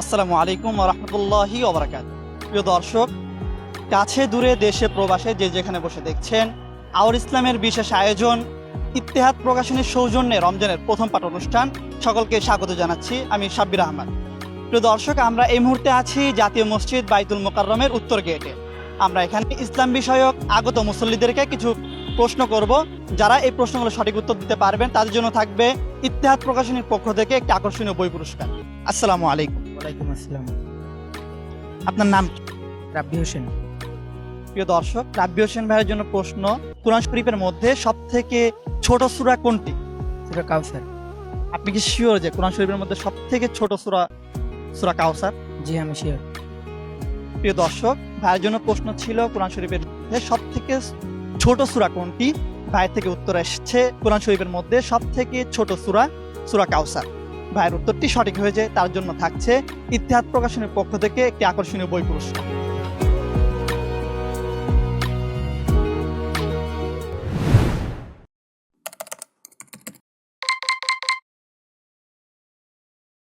আসসালামু আলাইকুম রহমতুল্লাহি ওবরাকাত প্রিয় দর্শক, কাছে দূরে দেশে প্রবাসে যে যেখানে বসে দেখছেন আওর ইসলামের বিশেষ আয়োজন, ইত্তেহাদ প্রকাশনীর সৌজন্যে রমজানের প্রথম পাঠ অনুষ্ঠান সকলকে স্বাগত জানাচ্ছি আমি সাব্বির আহমদ। প্রিয় দর্শক, আমরা এই মুহূর্তে আছি জাতীয় মসজিদ বাইতুল মোকাররমের উত্তর গেটে। আমরা এখানে ইসলাম বিষয়ক আগত মুসল্লিদেরকে কিছু প্রশ্ন করব। যারা এই প্রশ্নগুলো সঠিক উত্তর দিতে পারবেন, তাদের জন্য থাকবে ইত্তেহাদ প্রকাশনীর পক্ষ থেকে একটি আকর্ষণীয় বই পুরস্কার। আসসালামু আলাইকুম। ওয়ালাইকুম আসসালাম। আপনার নাম রাব্বি হোসেন। প্রিয় দর্শক রাব্বি হোসেন ভাইয়ের জন্য প্রশ্ন কোরআন শরীফের মধ্যে সব থেকে ছোট সূরা কোনটি? সুরা কাউসার। আপনি কি শিওর যে কোরআন শরীফের মধ্যে সব থেকে ছোট সূরা সূরা কাউসার? জি আমি শিওর প্রিয় দর্শক ভাইয়ের জন্য প্রশ্ন ছিল কোরআন শরীফের মধ্যে সব থেকে ছোট সূরা কোনটি? ভাইয়ের থেকে উত্তর এসেছে কোরআন শরীফের মধ্যে সব থেকে ছোট সূরা সূরা কাউসার। ভাইয়ের উত্তরটি সঠিক হয়েছে, তার জন্য থাকছে ইতিহাস প্রকাশনের পক্ষ থেকে একটি আকর্ষণীয় বই পুরস্কার।